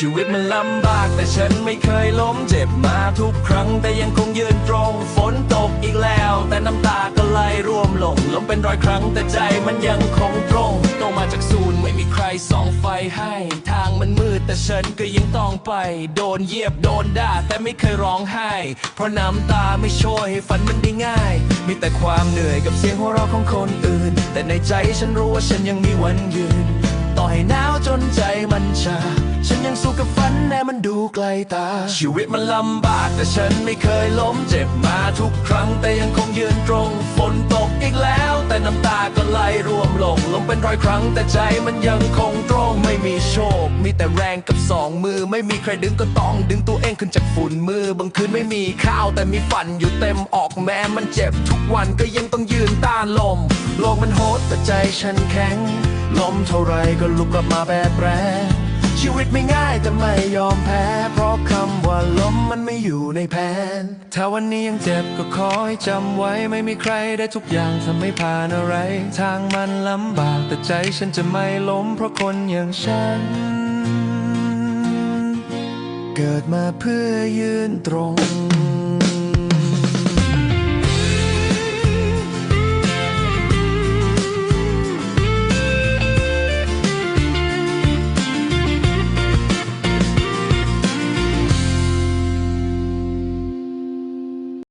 ชีวิตมันลำบากแต่ฉันไม่เคยล้มเจ็บมาทุกครั้งแต่ยังคงยืนตรง ฝนตกอีกแล้ว แต่น้ำตาก็ไหลร่วมลงล้มเป็นร้อยครั้งแต่ใจมันยังคงตรงโตมาจากศูนย์ไม่มีใครส่องไฟให้ ทางมันมืดแต่ฉันก็ยังต้องไป โดนเหยียบโดนด่าแต่ไม่เคยร้องไห้ เพราะน้ำตาไม่ช่วยให้ฝันมันได้ง่าย มีแต่ความเหนื่อยกับเสียงหัวเราะของคนอื่น แต่ในใจฉันรู้ว่าฉันยังมีวันยืน ต่อให้หนาวจนใจมันชา ยังสู้กับฝันแม้มันดูไกลตา ชีวิตมันลำบากแต่ฉันไม่เคยล้มเจ็บมาทุกครั้งแต่ยังคงยืนตรงฝนตกอีกแล้ว แต่น้ำตาก็ไหลร่วมลงลงเป็นร้อยครั้ง แต่ใจมันยังคงตรงไม่มีโชค มีแต่แรงกับสองมือ ไม่มีใครดึงก็ต้อง ดึงตัวเองขึ้นจากฝุ่นมือบางคืนไม่มีข้าว แต่มีฝันอยู่เต็มออกแม้มันเจ็บทุกวันก็ยังต้องยืนต้านลมโลกมันโหดแต่ใจฉันแข็งล้มเท่าไรก็ลุกกลับมาแบบแรง วิตไม่ง่ายแต่ไม่ยอมแพ้ เพราะคำว่าล้มมันไม่อยู่ในแผน ถ้าวันนี้ยังเจ็บก็ขอให้จำไว้ไม่มีใครได้ทุกอย่างทำไม่ผ่านอะไร ทางมันลำบากแต่ใจฉันจะไม่ล้มเพราะคนอย่างฉัน เกิดมาเพื่อยืนตรง